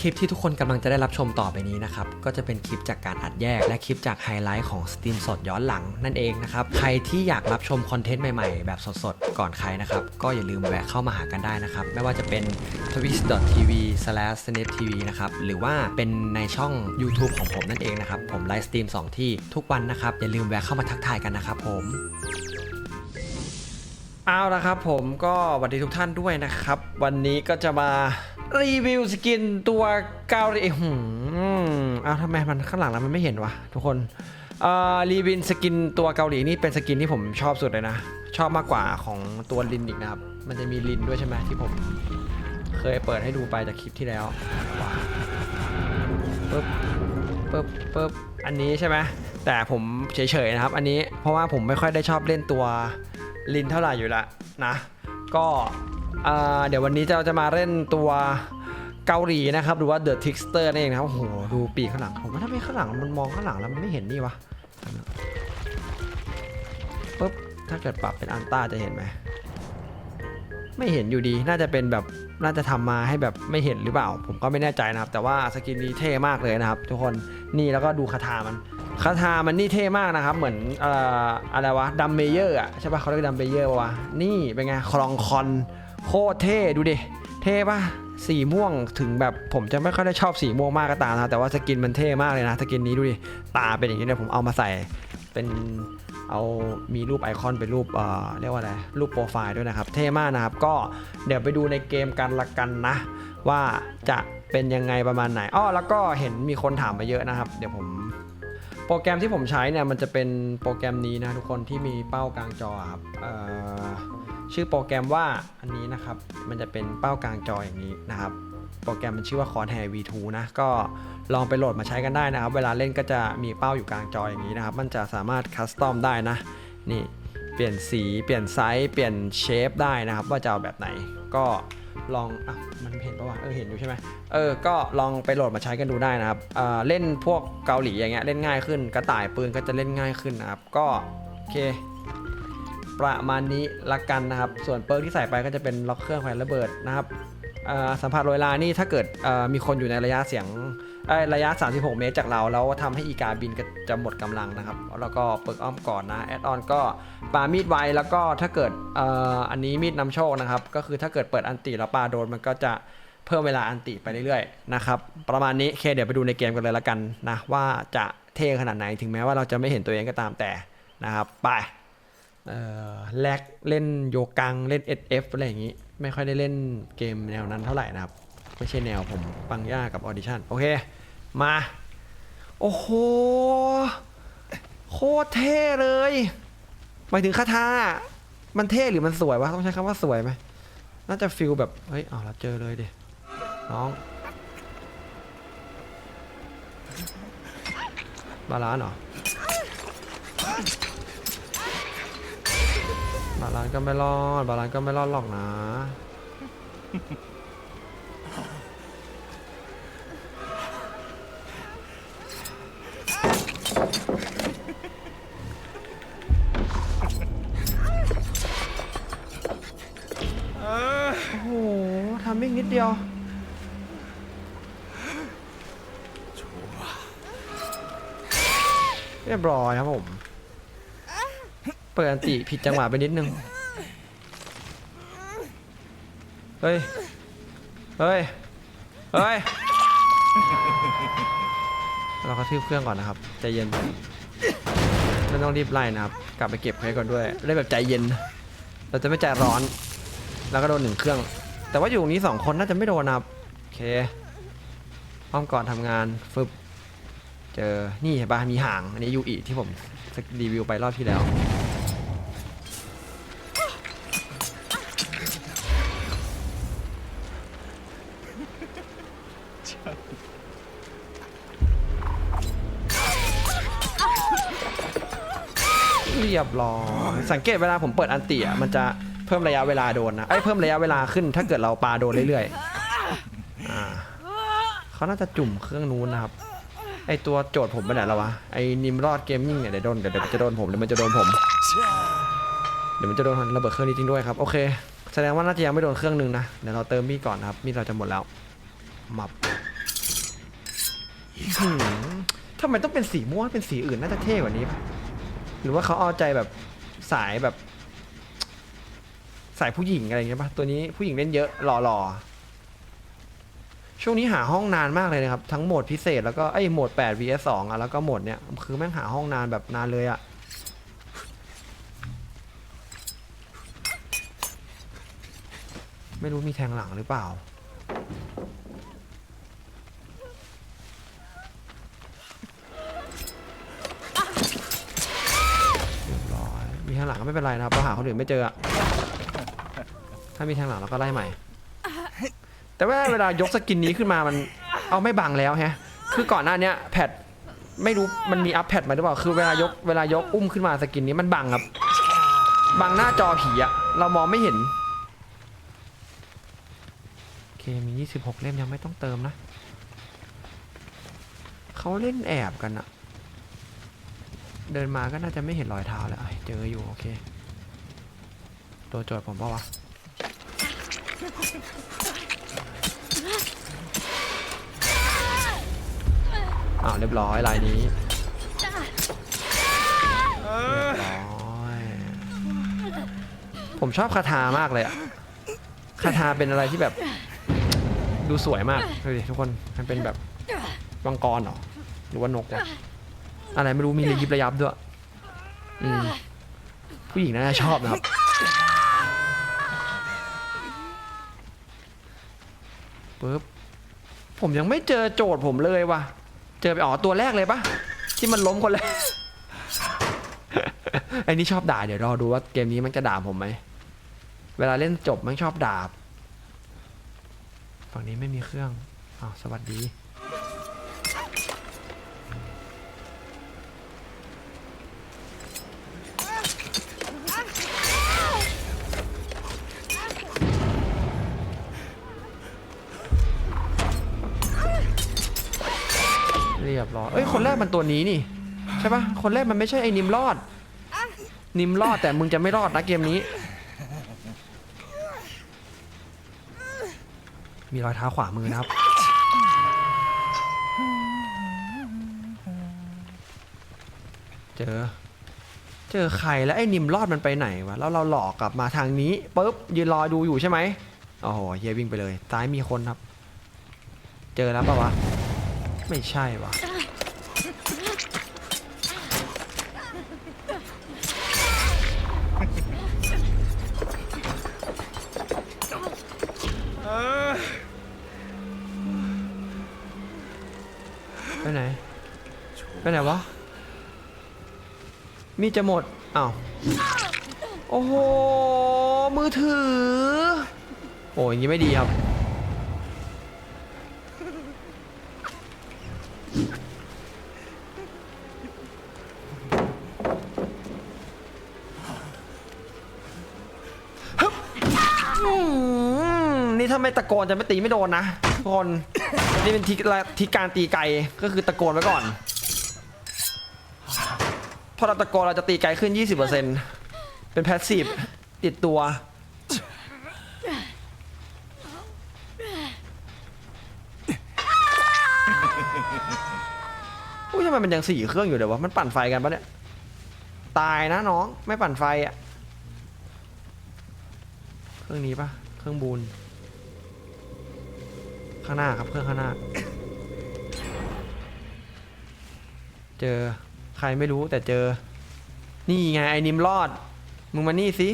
คลิปที่ทุกคนกำลังจะได้รับชมต่อไปนี้นะครับ ก็จะเป็นคลิปจากการอัดแยก และคลิปจากไฮไลท์ของสตรีมสดย้อนหลังนั่นเองนะครับ ใครที่อยากรับชมคอนเทนต์ใหม่ๆ แบบสดๆ ก่อนใครนะครับ ก็อย่าลืมแวะเข้ามาหากันได้นะครับ ไม่ว่าจะเป็น twitch.tv/snetv นะครับ หรือว่าเป็นในช่อง YouTube ของผมนั่นเองนะครับ ผมไลฟ์สตรีมสองที่ทุกวันนะครับ อย่าลืมแวะเข้ามาทักทายกันนะครับผมเอาละครับผมก็สวัสดีทุกท่านด้วยนะครับ วันนี้ก็จะมา รีวิวสกินตัวเกาหลีหืมอ้าวทำไมมันข้างหลังแล้วมันไม่เห็นวะทุกคนอ่อรีวิวสกินตัวเกาหลีนี่เป็นสกินที่ผมชอบสุดเลยนะ ชอบมากกว่าของตัวลินอีกนะครับ มันจะมีลินด้วยใช่ไหมที่ผม เคยเปิดให้ดูไปจากคลิปที่แล้วปึ๊บปึ๊บปึ๊บอันนี้ใช่ไหมแต่ผมเฉยๆนะครับ อันนี้เพราะว่าผมไม่ค่อยได้ชอบเล่นตัวลินเท่าไหร่อยู่ล้วนะ ก็ เดี๋ยววันนี้เราจะมาเล่นตัวเกาหลีนะครับหรือว่า The Trickster นั่นเองนะครับโอ้โหดูปีกข้างหลังผมว่าถ้าไม่ข้างหลังมันมองข้างหลังแล้วมันไม่เห็นนี่วะปุ๊บถ้าเกิดปรับเป็นอันต้าจะเห็นไหมไม่เห็นอยู่ดีน่าจะเป็นแบบน่าจะทำมาให้แบบไม่เห็นหรือเปล่า ผมก็ไม่แน่ใจนะครับ แต่ว่าสกินนี้เท่มากเลยนะครับ ทุกคนนี่แล้วก็ดูคาถามันคาถามันนี่เท่มากนะครับ เหมือนเอ่อะไรวะดัมเมเยอร์อะใช่ปะเขาเรียกดัมเมเยอร์วะนี่เป็นไงคลองคอน โคตรเท่ดูดิ เท่ปะสีม่วงถึงแบบผมจะไม่ค่อยได้ชอบสีม่วงมากก็ตามนะแต่ว่าสกินมันเท่มากเลยนะสกินนี้ดูดิตาเป็นอย่างนี้เนี่ยผมเอามาใส่เป็นเอามีรูปไอคอนเป็นรูปเอ่อเรียกว่าอะไรรูปโปรไฟล์ด้วยนะครับ เท่มากนะครับ ก็เดี๋ยวไปดูในเกมกันละกันนะ ว่าจะเป็นยังไงประมาณไหนอ้อแล้วก็เห็นมีคนถามมาเยอะนะครับ เดี๋ยวผม โปรแกรมที่ผมใช้เนี่ยมันจะเป็นโปรแกรมนี้นะทุกคนที่มีเป้ากลางจอครับเอ่อ ชื่อโปรแกรมว่าอันนี้นะครับ มันจะเป็นเป้ากลางจออย่างนี้นะครับ โปรแกรมมันชื่อว่า c o r h a i r V2 นะก็ลองไปโหลดมาใช้กันได้นะครับ เวลาเล่นก็จะมีเป้าอยู่กลางจออย่างนี้นะครับ มันจะสามารถคัสตอมได้นะนี่เปลี่ยนสีเปลี่ยนไซส์เปลี่ยนเชฟได้นะครับว่าจะเอาแบบไหนก็ลองอะมันเห็นปะวะเออเห็นอยู่ใช่ไหมเออก็ลองไปโหลดมาใช้กันดูได้นะครับเอ่อเล่นพวกเกาหลีอย่างเงี้ยเล่นง่ายขึ้นกระต่ายปืนก็จะเล่นง่ายขึ้นนะครับก็โอเค ประมาณนี้ละกันนะครับ ส่วนเปิร์กที่ใส่ไปก็จะเป็นล็อกเครื่องไฟระเบิดนะครับสัมผัสโรยลานี่ถ้าเกิดมีคนอยู่ในระยะเสียงระยะ 36 เมตรจากเรา แล้วทำให้อีกาบินก็จะหมดกำลังนะครับ แล้วก็เปิร์กอ้อมก่อนนะ แอดออนก็ปามีดไวแล้วก็ถ้าเกิดอ,อันนี้มีดนำโชคนะครับ ก็คือถ้าเกิดเปิดอันติแล้วปาโดนมันก็จะเพิ่มเวลาอันติไปเรื่อยๆนะครับ ประมาณนี้เคเดี๋ยวไปดูในเกมกันเลยละกันนะว่าจะเท่ขนาดไหนถึงแม้ว่าเราจะไม่เห็นตัวเองก็ตามแต่นะครับไป แลกเล่นโยกังเล่น SF อะไรอย่างนี้ ไม่ค่อยได้เล่นเกมแนวนั้นเท่าไหร่นะครับ ไม่ใช่แนวผมปังย่ากับออดิชั่นโอเค มา โอ้โห โคตรเท่เลยหมายถึงคาถามันเท่หรือมันสวยวะ ต้องใช้คำว่าสวยไหมน่าจะฟิลแบบ เฮ้ยเอาเราเจอเลยดิน้องบาลานเหรอาลานก็ไม่รอดบาลานก็ไม่รอดหรอกนะ โอ้โหทำมิ่งนิดเดียว เรียบร้อยครับผม เปิดอันติผิดจังหวะไปนิดนึง เฮ้ย เฮ้ย เฮ้ย เรากระทืบเครื่องก่อนนะครับ ใจเย็นไม่ต้องรีบไล่นะครับ กลับไปเก็บให้ก่อนด้วยเล่นแบบใจเย็น เราจะไม่ใจร้อน แล้วก็โดนหนึ่งเครื่อง แต่ว่าอยู่ตรงนี้สองคนน่าจะไม่โดนนะครับโอเคอ้อมก่อนทำงานฟึบเจอ นี่เห็นปะมีห่าง อันนี้ยูอิที่ผมรีวิวไปรอบที่แล้ว ร้อยสังเกตเวลาผมเปิดอันติอะมันจะเพิ่มระยะเวลาโดนนะไอ้ยเพิ่มระยะเวลาขึ้นถ้าเกิดเราปาโดนเรื่อยๆอ่าเขาน่าจะจุ่มเครื่องนู้นนะครับ ไอตัวโจทย์ผมไปไหนแล้ววะไอนิมรอดเกมมิ่งเนี่ยเดี๋ยวโดนเดี๋ยวเดี๋ยวจะโดนผมเดี๋ยวมันจะโดนผมเดี๋ยวมันจะโดนระเบิดเครื่องนี้จริงด้วยครับโอเค แสดงว่าน่าจะยังไม่โดนเครื่องหนึงนะเดี๋ยวเราเติมมีดก่อนนะครับมีดเราจะหมดแล้วมับหืมทำไมต้องเป็นสีม่วงเป็นสีอื่นน่าจะเท่กว่านี้ปะ หรือว่าเขาเอาใจแบบสายแบบ สายผู้หญิงอะไรอย่างเงี้ยป่ะตัวนี้ผู้หญิงเล่นเยอะหล่อๆช่วงนี้หาห้องนานมากเลยนะครับ ทั้งโหมดพิเศษแล้วก็ไอ้โหมด 8 vs 2อะแล้วก็โหมดเนี้ยคือแม่งหาห้องนานแบบนานเลยอะไม่รู้มีแทงหลังหรือเปล่า ก็ไม่เป็นไรนะครับเราหาคนอื่นไม่เจออะถ้ามีแทงหลังเราก็ไล่ใหม่ แต่ว่าเวลายกสกินนี้ขึ้นมามันเอาไม่บังแล้วแฮะ คือก่อนหน้าเนี้ยแพทไม่รู้มันมีอัพแพทมาหรือเปล่า คือเวลายกเวลายกอุ้มขึ้นมาสกินนี้มันบังครับ บังหน้าจอผีอะเรามองไม่เห็นโอเคมี 26 เล่มยังไม่ต้องเติมนะ เขาเล่นแอบกันอะ เดินมาก็น่าจะไม่เห็นรอยเท้าแล้วเจออยู่โอเค ตัวโจทย์ผมปะวะอ้าวเรียบร้อยลายนี้เรียบร้อยผมชอบคาถามากเลยอะคาถาเป็นอะไรที่แบบ ดูสวยมากดูดิทุกคนมันเป็นแบบวังกรเหรอ หรือว่านกวะ อะไรไม่รู้มีระยิบระยับด้วยอืมผู้หญิงน่าจะชอบนะครับ ปึ๊บ ผมยังไม่เจอโจทย์ผมเลยว่ะ เจอไปอ๋อตัวแรกเลยปะที่มันล้มคนแรกไอ้นี่ชอบด่าเดี๋ยวรอดูว่าเกมนี้มันจะด่าผมไหม เวลาเล่นจบมันชอบด่า ฝั่งนี้ไม่มีเครื่อง อ้าวสวัสดี กมันตัวนี้นี่ ใช่ปะคนแรกมันไม่ใช่ไอ้นิมรอด นิมรอดแต่มึงจะไม่รอดนะเกมนี้ มีรอยเท้าขวามือนะครับ เจอ เจอใครแล้วไอ้นิมรอดมันไปไหนวะแล้วเราหลอกกลับมาทางนี้ปุ๊บยืนรอดูอยู่ใช่ไหมโอ้โหเฮียวิ่งไปเลยซ้ายมีคนครับ เจอแล้วปะวะ ไม่ใช่วะ ไปไหน ไปไหนวะ มีจะหมดอ้าวโอ้โห มือถือ โอ้ยอย่างนี้ไม่ดีครับะโกนจะไม่ตีไม่โดนนะทุกคนนี่เป็นทิกละทิกการตีไกลก็คือตะโกนไว้ก่อนพอเราตะโกนเราจะตีไกลขึ้น 20%เป็นแพสซีฟติดตัวอุ้ยทำไมมันยังสี่เครื่องอยู่เดี๋ยววะมันปั่นไฟกันปะเนี่ยตายนะน้องไม่ปั่นไฟอะ เครื่องนี้ปะเครื่องบูน ข้างหน้าครับเครื่องข้างหน้า เจอใครไม่รู้แต่เจอ นี่ไงไอ้นิมรอด มึงมานี่สิ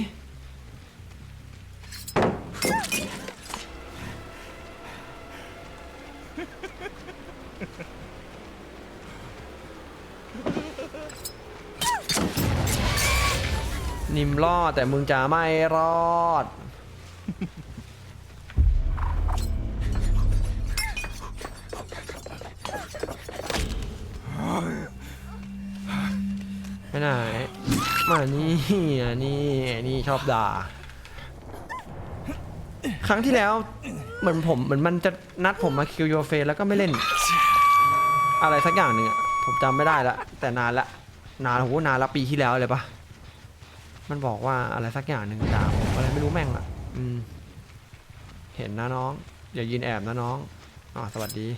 นิมรอดแต่มึงจะไม่รอด มานี่อะนี่นี่ชอบด่า ครั้งที่แล้วเหมือนผมเหมือนมันจะนัดผมมาคิวโยเฟแล้วก็ไม่เล่น อะไรสักอย่างหนึ่งอะผมจำไม่ได้ละแต่นานละนานโหนานละปีที่แล้วเลยปะมันบอกว่าอะไรสักอย่างหนึ่งด่าผมอะไรไม่รู้แม่งละอืมเห็นนะน้องอย่ายืนแอบนะน้องอ๋อสวัสดี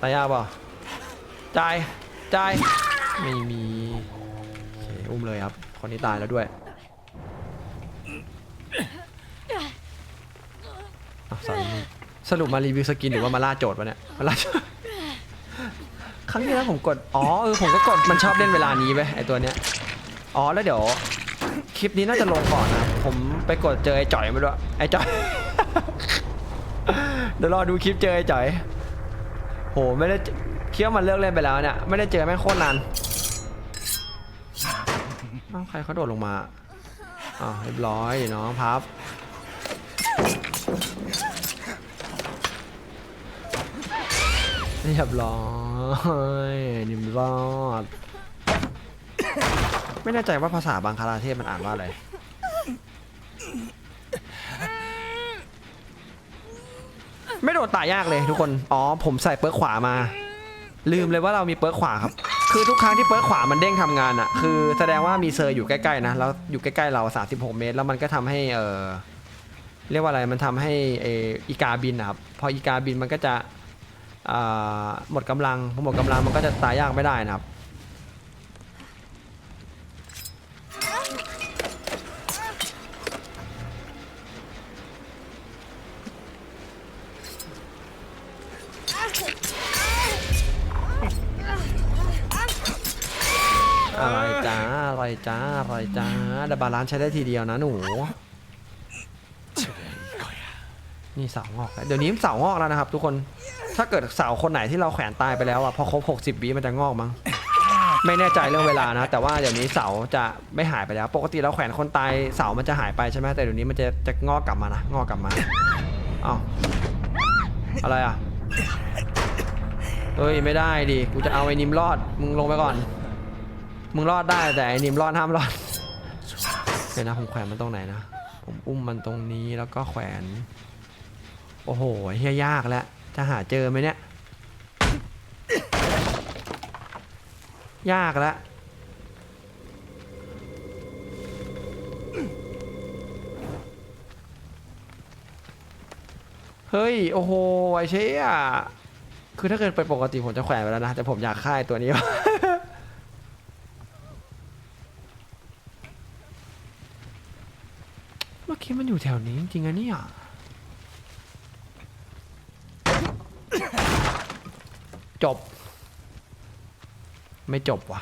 ตายยากเปล่าจ่ายจ่ายไม่มีโอเคอุ้มเลยครับ คนนี้ตายแล้วด้วยอะสรุปสรุปมารีวิวสกินหรือว่ามาล่าโจทย์วะเนี่ยมาล่าโจทย์ครั้งที่แล้วผมกด อ๋อเออผมก็กดมันชอบเล่นเวลานี้ไปไอตัวเนี้ย อ๋อแล้วเดี๋ยว คลิปนี้น่าจะลงก่อนนะผมไปกดเจอไอ้จ่อยมาด้วยไอ้จ่อยเดี๋ยวรอดูคลิปเจอไอ้จ่อยโหไม่ได้เจคิดว่ามันเลิกเล่นไปแล้วเนี่ยไม่ได้เจอแม่งโคตรนานอ้าวใครเขาโดดลงมาอ้าวเรียบร้อยน้องพับเรียบร้อยนิมรอด ไม่แน่ใจว่าภาษาบางคาราเทศมันอ่านว่าอะไร ไม่โดนตายยากเลยทุกคน อ๋อ ผมใส่เปิร์กขวามา ลืมเลยว่าเรามีเปิร์กขวาครับ คือทุกครั้งที่เปิร์กขวามันเด้งทำงานอะคือแสดงว่ามีเซอร์อยู่ใกล้ๆนะ แล้วอยู่ใกล้ๆเรา 36 เมตร แล้วมันก็ทำให้เออเรียกว่าอะไร มันทำให้เออีกาบินนะครับ พออีกาบินมันก็จะอ่หมดกำลัง พอหมดกำลังมันก็จะตายยากไม่ได้นะครับ อะไรจ้าอะไรจ้าอะไรจ้าดับบาลานซ์ใช้ได้ทีเดียวนะหนู นี่เสางอกแล้วเดี๋ยวนี้เสางอกแล้วนะครับ ทุกคน ถ้าเกิดเสาคนไหนที่เราแขวนตายไปแล้วอะพอครบ60วิมันจะงอกมั้ง ไม่แน่ใจเรื่องเวลานะ แต่ว่าเดี๋ยวนี้เสาจะไม่หายไปแล้ว ปกติเราแขวนคนตายเสามันจะหายไปใช่ไหมแต่เดี๋ยวนี้มันจะจะงอกกลับมานะ งอกกลับมาอ้าวอะไรอะ เฮ้ยไม่ได้ดิ กูจะเอาไอ้นิมรอด มึงลงไปก่อน มึงรอดได้แต่ไอ้นิมรอดห้ามรอด เดี๋ยวนะผมแขวนมันตรงไหนนะ ผมอุ้มมันตรงนี้แล้วก็แขวน โอ้โหเฮียยากแล้วจะหาเจอไหมเนี่ย ยากแล้วเฮ้ย โอ้โห ไอเชี่ยคือถ้าเกิดไปปกติผมจะแขวนไปแล้วนะ แต่ผมอยากค่ายตัวนี้ เมื่อกี้มันอยู่แถวนี้จริงๆอะเนี่ยจบ ไม่จบว่ะ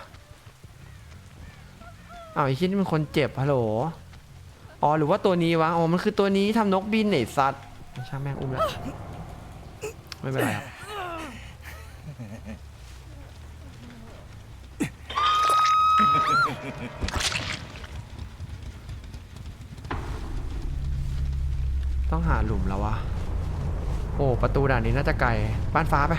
อ้าวไอ้ชิ้นมันคนเจ็บฮัลโหลอ๋อหรือว่าตัวนี้วะอ๋อมันคือตัวนี้ทำนกบินไอ้สัตว์ช่างแม่งอุ้มแล้วไม่เป็นไรครับ ต้องหาหลุมแล้ววะ โอ้ ประตูด่านนี้น่าจะไกล บ้านฟ้าไป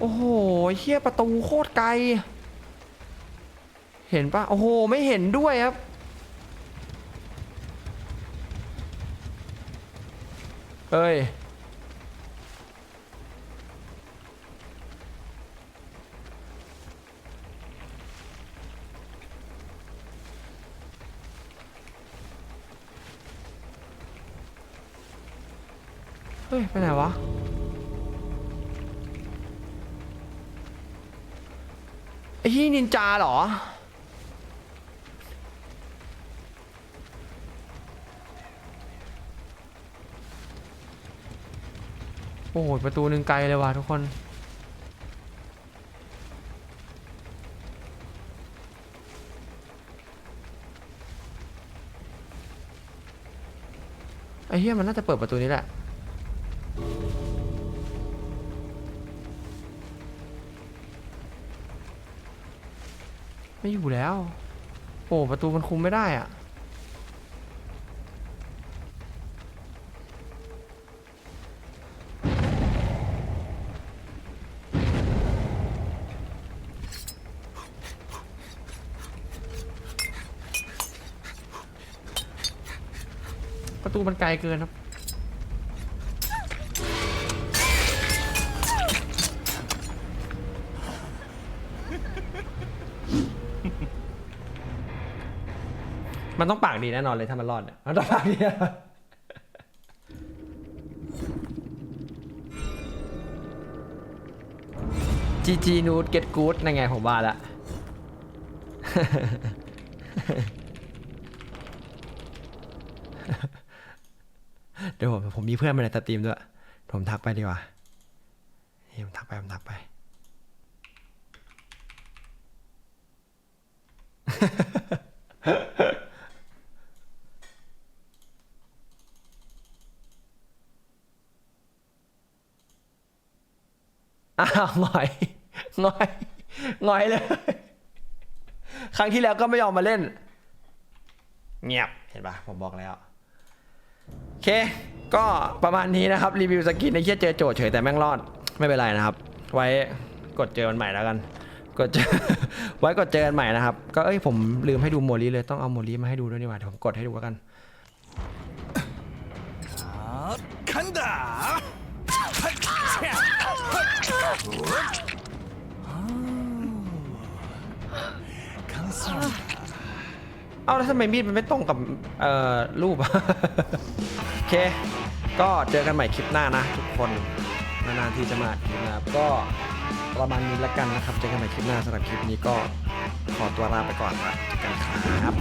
โอ้โหเฮียประตูโคตรไกล เห็นปะโอ้โห ไม่เห็นด้วยครับเอ้ย ฮ้ย ไปไหนวะ ไอ้ที่นินจาเหรอ โอ้โห ประตูหนึ่งไกลเลยว่ะทุกคนไอ้เหี้ยมันน่าจะเปิดประตูนี้แหละ ไม่อยู่แล้ว โอ้ประตูมันคุมไม่ได้อะประตูมันไกลเกินครับ มันต้องปากดีแน่นอนเลยถ้ามันรอดเนี่ยมันต้องปากดีแน่นอนจีจีนูดเก็ตกูดนั่นไงผมว่าละ เดี๋ยวผมผมมีเพื่อนมาในสตรีมด้วย ผมทักไปดีกว่าผมทักไปผมทักไป อ้าวหงอยหงอยหงอยเลย ครั้งที่แล้วก็ไม่ยอมมาเล่น เงียบเห็นปะผมบอกแล้วโอเค ก็ประมาณนี้นะครับ รีวิวสกินในเคียเจอโจทย์เฉยแต่แม่งรอดไม่เป็นไรนะครับ ไว้กดเจอกันใหม่แล้วกันกดเจอไว้กดเจอกันใหม่นะครับ ก็เอ้ยผมลืมให้ดูโมลีเลยต้องเอาโมลีมาให้ดูด้วยนี่หว่าเดี๋ยวผมกดให้ดูแล้วกัน เอาแล้วทำไมมีดมันไม่ตรงกับเอ่อรูปโอเค ก็เจอกันใหม่คลิปหน้านะทุกคน นานๆที่จะมาคลิปนะครับก็ประมาณนี้ละกันนะครับ เจอกันใหม่คลิปหน้าสำหรับคลิปนี้ก็ขอตัวลาไปก่อนครับเจอกันครับ